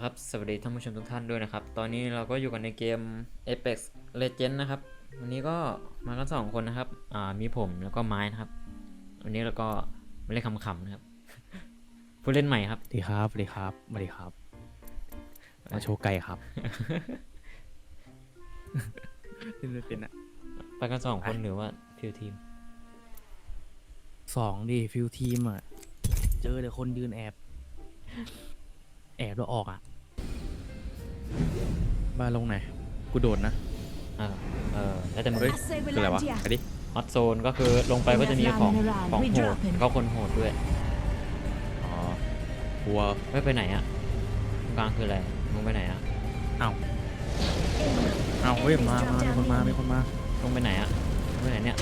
นะครับ สวัสดีท่านผู้ชมทุกท่านด้วยนะครับ ตอนนี้เราก็อยู่กันในเกม Apex Legends นะครับ วันนี้ก็มากันสองคนนะครับ อ่า มีผมแล้วก็ไม้นะครับ วันนี้เราก็ไม่ได้คำขำๆนะครับ ผู้เล่นใหม่ครับสวัสดีครับสวัสดีครับสวัสดีครับ มาโชว์ไก่ครับ เล่นไม่เป็นอะไปกันสองคนหรือว่าฟิวทีม สองดิฟิลทีมอะเจอแต่คนยืนแอบ แอบแล้วออกอะ บ้านลงไหน กูโดดนะเออเออแล้วแต่มึงเฮ้ย คืออะไรวะไปดิ ฮอตโซนก็คือลงไปก็จะมีของของโหดก็คนโหดด้วย อ๋อวัว ไม่ไปไหนอะตรงกลางคืออะไรมึงไปไหนอะเอาเฮ้ย มา มา มีคนมา มีคนมา ลงไปไหนอะลงไปไหนเนี่ย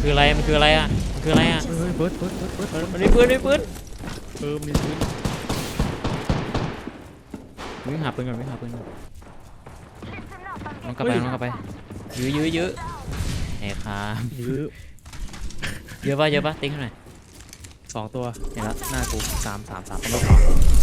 คืออะไร มันคืออะไรอะมันคืออะไรอะเฮ้ยเฮ้ยเบิร์ดเบิร์ดเบิร์ดเบิร์ดเบิร์ดมันมีปืนมีปืน เออมีพื้น วิ่งหาปืนก่อนวิ่งหาปืนก่อนน้องกลับไปน้องกลับไปยื้อยื้อยื้อเฮ้ยครับยื้อเยอะปะเยอะปะติ๊งเท่าไหร่สองตัวเห็นแล้วหน้ากูสามสามสามต้องลบสอง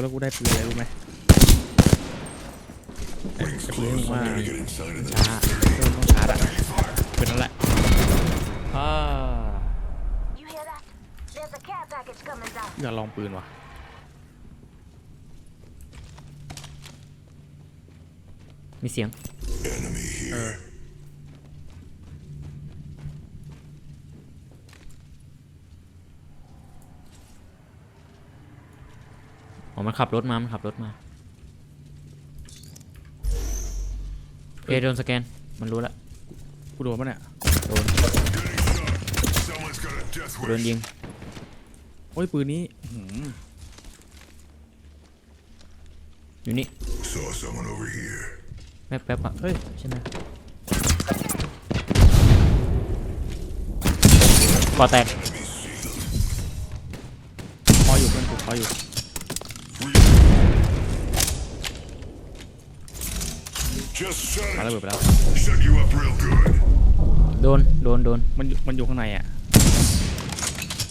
แล้วกูได้ปืนอะไรรู้ไหมไอ้ปืนว่าช้าเริ่มต้องชาร์จอะปืนนั่นแหละอ่า You hear that? There's a care package coming down. อยากลองปืนว่ะมีเสียงเออ อ๋อมันขับรถมา มันขับรถมาเอยโดนสแกน มันรู้ละกูโดนปะเนี่ย โดน โดนยิง โอ้ยปืนนี้อื้อหืออยู่นี่ Saw someone over here. แป๊บแป๊บอะเฮ้ย ใช่ไหมก่อแตกคออยู่เพื่อนกูคออยู่ Just shut ปาระ it. เบิดไปแล้ว Shut you up real good. โดน โดน โดน มันอยู่มันอยู่ข้างในอะ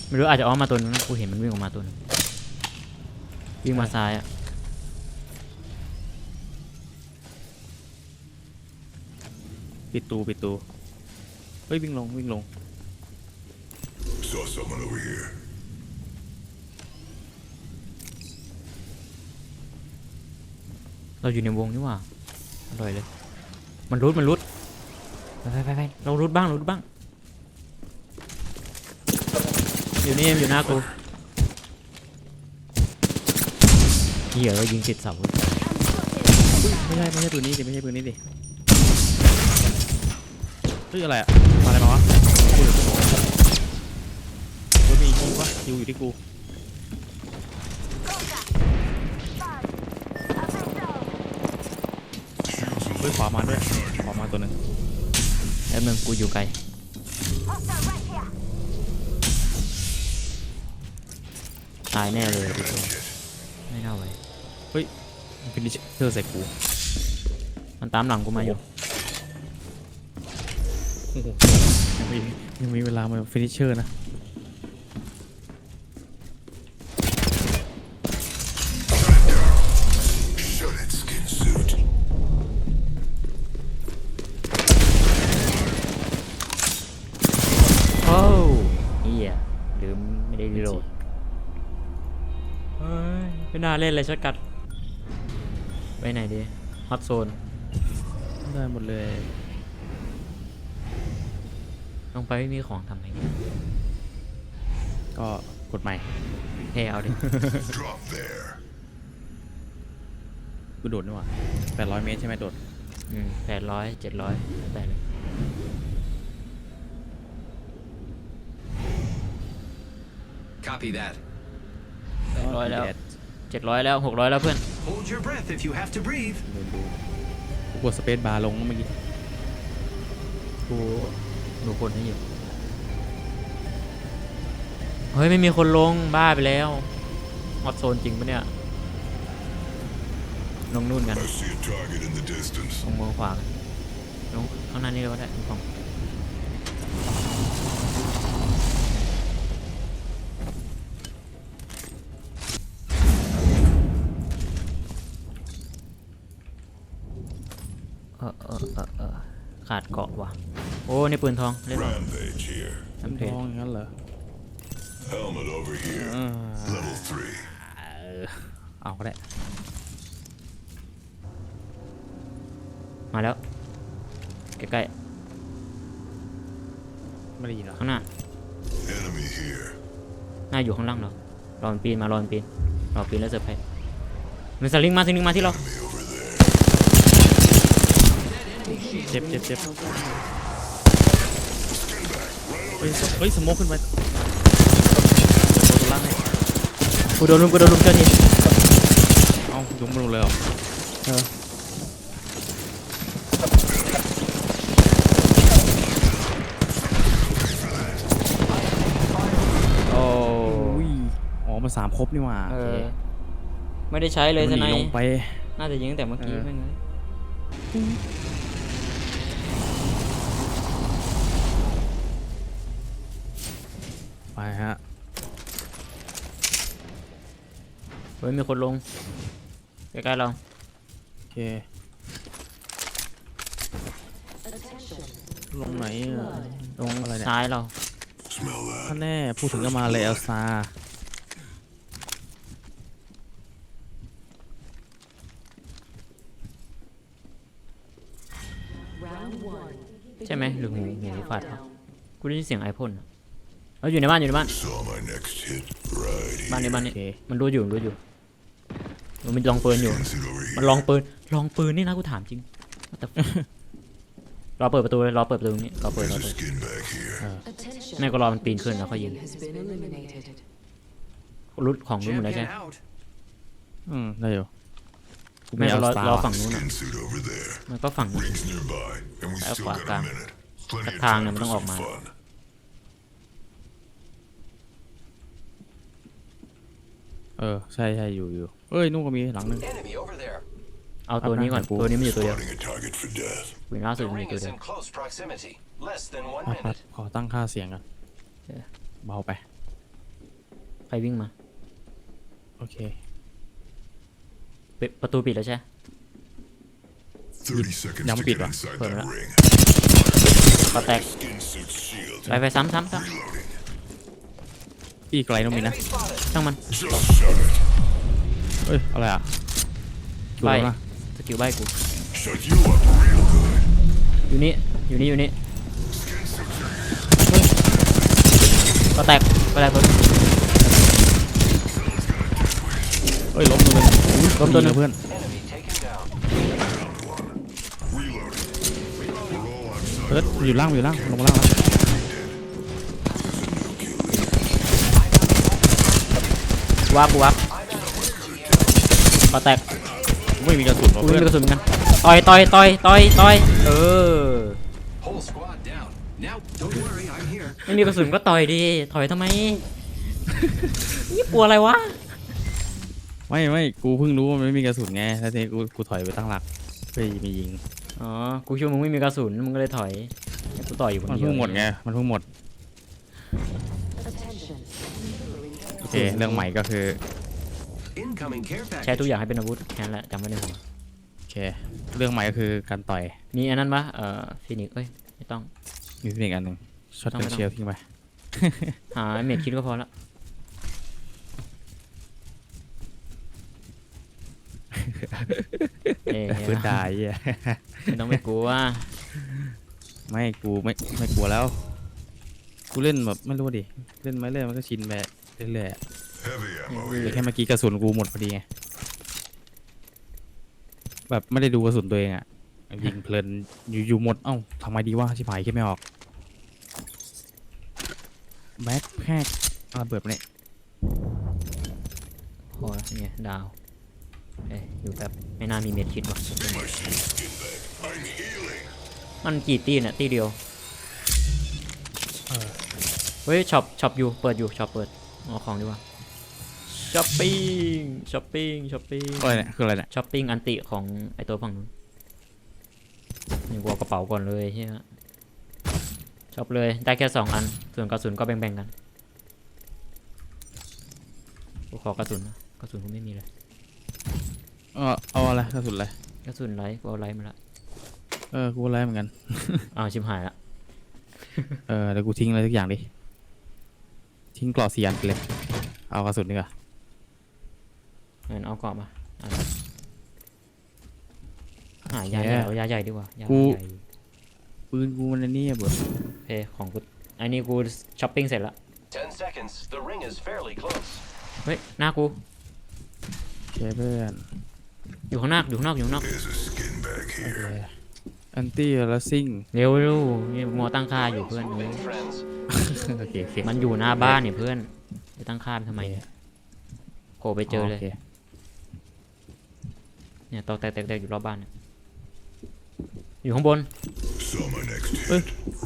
ไม่รู้อาจจะอ้อมมาตัวนึงนะกูเห็นมันวิ่งออกมาตัวนึงวิ่งมาซ้ายอะปิดตูปิดตูเฮ้ยวิ่งลงวิ่งลง Saw someone over here. เราอยู่ในวงนี่หว่าอ ร่อยเลย มันรุดมันรุดไปไปไปไปเรารุดบ้างรุดบ้าง อยู่นี่อยู่หน้ากูเหี้ยเรายิงติดเสาไม่ใช่ไม่ใช่ปืนนี้ดิไม่ใช่ปืนนี้ดิเฮ้ยอะไรอะมาอะไรมาวะกูเหลือตัวเฮ้ยมีคิววะคิวอยู่ที่กู Contact. A window. เฮ้ย ขวามาด้วยขวามาตัวหนึ่งแล้วมึงกูอยู่ไกล Hostile right here. ตายแน่เลยทุกคนไม่น่าไหวมันฟินิชเธอร์ใส่กูมันตามหลังกูมาอยู่โอ้โหยังมียังมีเวลามาฟินิชเชอร์นะ ไม่น่าเล่นเลยชักกัด ไปไหนดีฮอตโซน ได้หมดเลย ลงไปไม่มีของทำไงดีก็กดใหม่เฮ้ยเอาดิ Drop there. กูโดดนี่หว่าแปดร้อยเมตรใช่ไหมโดดอืมแปดร้อยเจ็ดร้อยแล้วแต่เลย Copy that. ร้อยแล้ว เจ็ดร้อยแล้วหกร้อยแล้วเพื่อน Hold your breath if you have to breathe. ดูดูกูกดสเปซบาร์ลงเมื่อกี้กูดูคนให้อยู่เฮ้ย ไม่มีคนลงบ้าไปแล้วฮอตโซนจริงปะเนี่ย ลงนู่นกัน I see a target in the distance. ลงมือขวากันลงข้างหน้านี่เลยก็ได้คุณฟอง เออเออเออเออขาดเกาะว่ะ โอ้นี่ปืนทองเล่นหรอ Rampage here. อัปทเตองอย่างนั้นเหรอ Helmet over here. Level three. เออเอาก็ได้ มาแล้ว ใกล้ไม่ได้ยินเหรอ ๆข้างหน้า Enemy here. หน้าอยู่ข้างล่างเรารอมันปีนมารอมันปีนรอปีนแล้วเซอร์ไพรส์มันสลิงมาสลิงมาที่เรา เจ็บเจ็บเจ็บเฮ้ยสเฮ้ยสโมกขึ้นไปตัวล่างให้กูโดนลุมกูโดนลุมเจ้าทีเอ้ายุงมาลงเลยเหรอเออโอ้อุ้ยอ๋อมันสามครบนี่หว่าเอโอเคอไม่ได้ใช้เลยมัสนหไนนีลป์งไป น่าจะยิงตั้งแต่เมื่อกี้เออ แม่งเลย ไปฮะ เฮ้ยมีคนลง ใกล้ๆเรา โอเค ลงไหนอะตรงอะไรเนี่ยซ้ายเรา Smell that. ถ้าแน่ พูดถึงก็มาเลยเอลซา ใช่ไหมหรือหูหูฝาดวะกูได้ยินเสียงไอพ่นอะ เอออยู่ในบ้านอยู่ในบ้าน Saw my next hit. Right บ้านนี้ here. บ้านนี้โอเคมันรู้อยู่มันรู้อยู่ มันลองปืนอยู่ Is it over มัน here? ลองปืนลองปืนนี่นะกูถามจริง What the fuck รอเปิดประตูเลยรอเปิดประตูตรงนี้รอเปิดรอ There's a เปิด skin back here. แม่ก็รอมันปีนขึ้นแล้วค่อยยิง has been eliminated. รุดของรุดหมดแล้วใช่ Champion out. อืมได้อยู่กูแม่ไม่ก็เอารอสตาร์รอว่ะฝั่งนู้นอะ Skin suit over there. มันก็ฝั่งนู้น Rings nearby. And we That's still quite got a calm. minute. Plenty of Thang time này for nó ngọt some mà. fun. เออใช่ใช่อยู่อยู่เอ้ยนู่นก็มีหลังหนึง Enemy over there. เอาตัวนี้ก่อนครับตัวนี้มันอยู่ตัวเดียว Spotting a target for death. ปืนล่าสุด The มันอ ring ยู่ตัว is เดียว in close proximity. Less than one พัดพัด minute. ขอตั้งค่าเสียงกันเออ เบาไป ใครวิ่งมาโอเคปิดประตูปิดแล้วใช่30 seconds Nhắm to bịt get vào. inside Rồi that đó. ring. ก็แตก Skin suit shield. ไปไปซ้ำซ้ำซ้ Reloading. อีกไกลต้องมีนะ Enemy spotted. ำช่างมัน Just shut it. เอ้ยอะไรอะดูไปแล้วนะสกิลใบกู Shut you up real good. อยู่นี่อยู่นี่อยู่นี่ก็แตกก็แตกตัวนึงเอ้ยล้มตัวหนึงอุ๊ยล้มตัวหนึ่งดีะเพื่อน Enemy taken down. Reloading. We're all outside. เอิร์ธมันอยู่ล่างมันอยู่ล่างลงมาล่างแล้ว วับวับก็แตกไม่มีกระสุนว่ะกูเพื่ไม่อนมีกระสุนเหมือนกันต่อยต่อยต่อยต่อยต่อยเออ Whole squad down. Now, don't worry, I'm here. ไม่มีกระสุนก็ต่อยดิถอยทำไม นี่กลัวอะไรวะไม่ไม่กูเพิ่งรู้ว่ามันไม่มีกระสุนไงแล้วทีนี้กูกูถอยไปตั้งหลักเพื่อมียิงอ๋อกูคิดว่ามึงไม่มีกระสุนมึงก็เลยถอยให้กูต่อยอยู่คนมันเดียวเพิ่งหมดไงมันเพิ่งหมด Attention. โอ เคเรื่องใหม่ก็คือ Incoming care ใช้ package. ทุกอย่างให้เป็นอาวุธแค่นั้นแหละจำไว้ในหัวโอเค เรื่องใหม่ก็คือการต่อย มีอันนั้นปะเอ่อฟินิกเอ้ย ไม่ต้อง มีเทคนิคอันหนึ่งช็อตต้องกันไม่ต้องเชียร์ทิ้งไป หาเมดคิดก็พอละเอ้ยพื้นดายเหี้ยไม่ต้องไปกลัว ไม่กูไม่ไม่กลัวแล้ว กูเล่นแบบไม่รู้ดิ เล่นไปเรื่อยมันก็ชินไป เรื่อยๆอะ Heavy ammo แต่ here. แค่เมื่อกี้กระสุนกูหมดพอดีไงแบบไม่ได้ดูกระสุนตัวเองอะยิงเพลินอยู่อยู่หมดเอ้าทำไมดีวะชิบหายคิดไม่ออกแบ็คแพคระเบิดไปเนี่ยโอ้ยเนี่ยดาวเอ้ยอยู่แบบไม่น่ามีเมดคิดว่ะ My shield skin bag. I'm healing. มันกี่ตีเนี่ยตีเดียว เฮ้ยช็อปช็อปอยู่ เปิดอยู่ช็อปเปิด เอาของดีกว่าช้อปปิ้งช้อปปิ้งช้อปปิ้งอะไรเนี่ยคืออะไรเนี่ยช้อปปิ้งอันติของไอตัวฝั่งนู้นนี่กูเอากระเป๋าก่อนเลยเฮียช็อปเลยได้แค่สองอัน ส่วนกระสุนก็แบ่งๆกันกูขอกระสุนนะกระสุนกูไม่มีเลยเออเอาอะไรกระสุนอะไรกระสุนไลท์กูเอาไลท์มาละเออกูอะไรเหมือนกัน อ้าวชิบหายละ เออเดี๋ยวกูทิ้งอะไรทุกอย่างดิ ทิ้งกรอบเสียนไปเลย เอากระสุนดีกว่างั้นเอากรอบมาอะหายาใหญ่เอายาใหญ่ดีกว่ายาใหญ่ปืนกูมันอันนี่เบิร์ดโอเคของกูอันนี้กูช้อปปิ้งเสร็จละ Ten seconds. The ring is fairly close. เฮ้ยหน้ากูเพื่อนอยู่ข้างหน้าอยู่ข้างนอกอยู่ข้างนอก There's a skin bag here. อันตี้แล้วซิ่งเร็วเร็วนี่มัวตั้งค่าอยู่เพื่อน Moving, friends. โอเคโอเคมันอยู่หน้าบ้านเนี่ยเพื่อนไปตั้งค่ามันทำไมเนี่ยโผล่ไปเจอเลยโคเนี่ยตอกแตกๆๆอยู่รอบบ้านเนี่ยอยู่ข้างบน Summon next hit. เอ้ย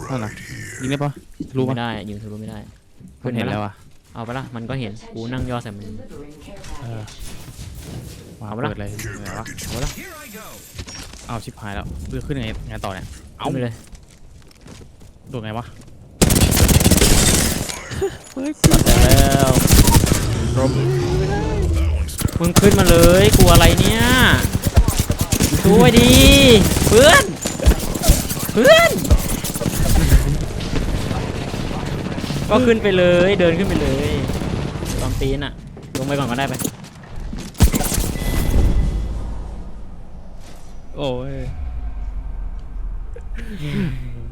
นั่นน่ะ Right here. ยิงได้ปะทะรู้ปะไม่ได้ยิงทะลุไม่ได้มันเห็นแล้วอะเอาไปละมันก็เห็นกูนั่งย่อใส่มันเออมาเอาปะล่ะเปิดเลยไหนวะเอาไปละ Here I go. เอาชิบหายแล้วเลือกขึ้นยังไงไงต่อเนี่ยเอาขึ้นไปเลยโดดไงวะ แต่แล้วรมมึงขึ้นมาเลยกลัวอะไรเนี่ยช่วยดีเพื่อนเพื่อน ก็ขึ้นไปเลยเดินขึ้นไปเลยตอนตีนอะลงไปก่อนก็ได้ไป โอ้ย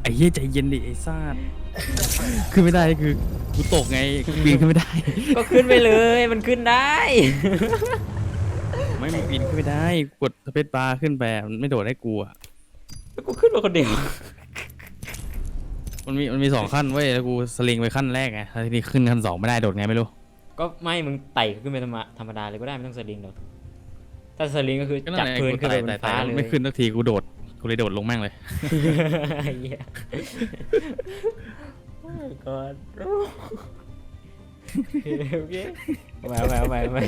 ไอ้เหี้ยใจเย็นดิไอ้ซาดขึ้นไม่ได้คือกูตกไงปีนขึ้นไม่ได้ ก็ขึ้นไปเลยมันขึ้นได้ ไม่มีปีนขึ้นไม่ได้กดสเปซบาร์ขึ้นไปมันไม่โดดให้กูอะกูขึ้นมาคนเดียวมันมีมันมีสองขั้นเว้ยแล้วกูสลิงไปขั้นแรกไงแล้วทีนี้ขึ้นขั้นสองไม่ได้โดดไงไม่รู้ ก็ไม่มึงไต่ขึ้นไปธรรมธรรมดาเลยก็ได้ไม่ต้องสลิงหรอกถ้าสลิงก็คือก็นั่จับนแหละพื้นกูขึ้นไปไต่บนไต่ไต่ฟ้าเลยไม่ขึ้นสักทีกูโดด กูเลยโดดลงแม่งเลยไอ้เหี้ยโอ้ my god โอเคเอาไปเอาไปเอาไปเอาไป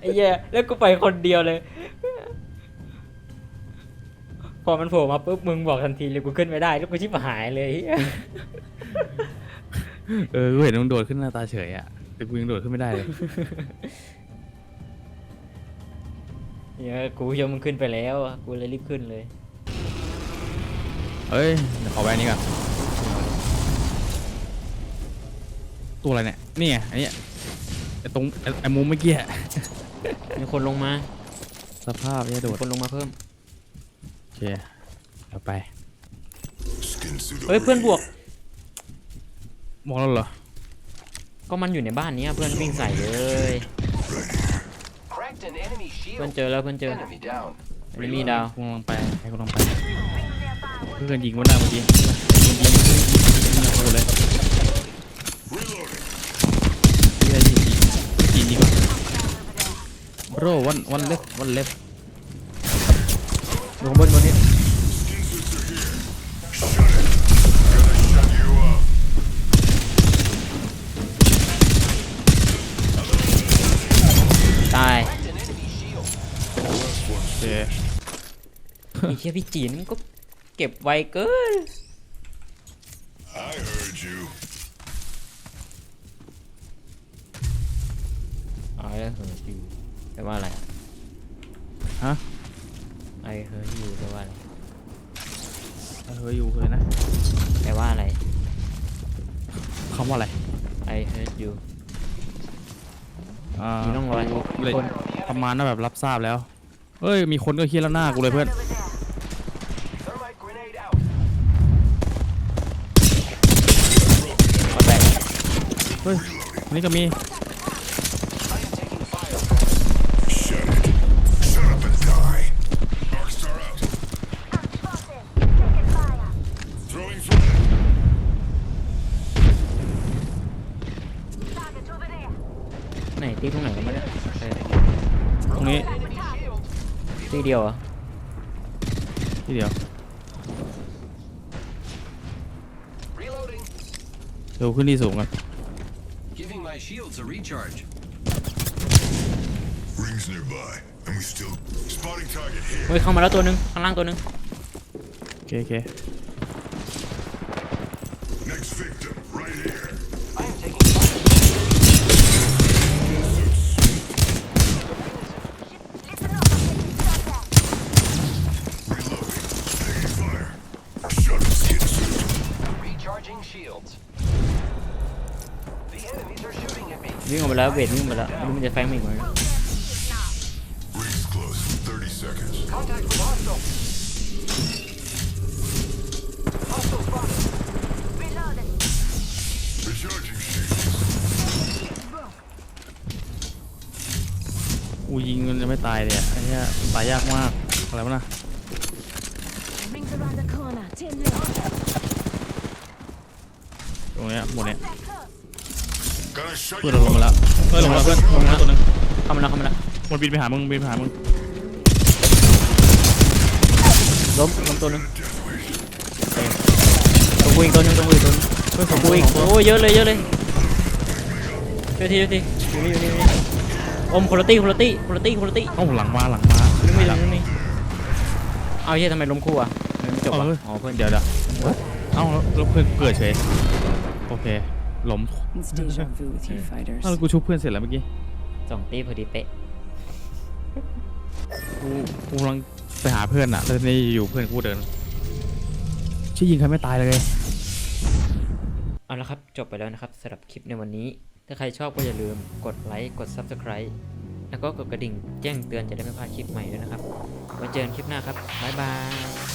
ไอ้เหี้ยแล้วกูไปคนเดียวเลย พอมันโผล่มาปุ๊บมึงบอกทันทีเลยกูขึ้นไม่ได้แล้วกูชิบหายเลยเหี้ยเออกูเห็นมึงโดดขึ้นหน้าตาเฉยอะแต่กูยังโดดขึ้นไม่ได้เลย เนี่ยกูยอมมึงขึ้นไปแล้วอะกูเลยรีบขึ้นเลย เอ้ยเดี๋ยวขอแวนนี้ก่อนตัวอะไรเนี่ยนี่ไงอันเนี้ยไอ้ตรงไอ้ไอ้มุมเมื่อกี้อะมีคนลงมา สภาพเนี่ยโดมีดคนลงมาเพิ่ม โอเคเอาไป Skin suit เฮ้ย over เพื่อนบวก here. มองแล้วเหรอก็มันอยู่ในบ้านเนี้ยเพื่อนวิ่งใส่เลย Cracked an enemy เพื่อน shield. เจอแล้วเพื่อนเจอ Enemy down. อันนี้มีดาวกูกำลังไปให้กูกำลังไปเพื่อนยิงมันได้เมื่อกี้ยิงยิงยิงยิงกูเลย Reloading. เฮียยิงยิงยิงดีกว่าโรวันวันเล็บวันเล็บอยู่ข้างบนบนนี้ ไอ้เชี่ยพี่จีนมันก็เก็บไวเกิน I heard you. ไอเฮิร์ยูแปลว่าอะไรฮะไอเฮิร์ยูแปลว่าอะไรเฮ้ยอยู่เลยนะแปลว่าอะไร คำว่าอะไรไอเฮิร์ยูอ่ามีน้องรอย เลยคนประมาณว่าแบบรับทราบแล้วเฮ้ย มีคนก็เคียแล้วหน้ากูเลยเพื่อน Over เฮ้ยอันนี้ก็มีไหนตีตรงไหนกันบ้างเนี่ยตรงนี้ตีเดียวเหรอที่เดียวเดี๋ยวขึ้นที่สูงกัน shields to recharge. Rings nearby, and we still spotting target here. เฮ้ยเข้ามาแล้วตัวหนึงข้างล่างตัวหนึงโอเคโอเค Next victim, right here. วิ่งออกมาแล้วเวทวิ่งอมาแล้วไม่รู้มันจะแฟงมัอีกไหมอูยิงมันจะไม่ตายเลยอะไอ้เนี้ยตายยากมากอะไรวะนะตรงเนี้ยหมดเนี้ย เพื่อน you เราลงมาแล้วเพื่อนลงมาแล้วเพื่อนลงมาแล้วตัวหนึงเข้ามาแล้วเข้ามาแล้วมันบินไปหามึงบินไปหามึงล้มล้มตัวหนึง Death wish. ตัวกูอีกตัวหนึงตัวกูอีกตัวหนึงเพื่อนสองกูตัวอีกสองตัวโอ้ยเยอะเลยเยอะเลยช่วยทีช่วยทีอยู่นี่อยู่นี่อยู่นี่อมคุณตี้คุณตี้คุณตี้คุณตี้เอ้าหลังมาหลังมานึกไม่หลัถึงนี่เอาเฮียทำไมล้มคู่อะทำไมไม่จบอะเอออ๋อเพื่อนเดี๋ยวเดี๋ยวเอ้าแล้วเพื่อนเกิดเฉยโอเค ล้ม It's deja vu with you fighters. อ้าวแล้วกูชุบเพื่อนเสร็จแล้วเมื่อกี้สองตีพอดีเป๊ะ กูกูกำลังไปหาเพื่อนอะแล้วนี่อยู่เพื่อนกูเดินชี้ยิงใครไม่ตายเลย เอาละครับ จบไปแล้วนะครับสำหรับคลิปในวันนี้ ถ้าใครชอบก็อย่าลืมกดไลค์ กด Subscribe แล้วก็กดกระดิ่งแจ้งเตือนจะได้ไม่พลาดคลิปใหม่ด้วยนะครับไว้เจอกันคลิปหน้าครับ บ๊ายบาย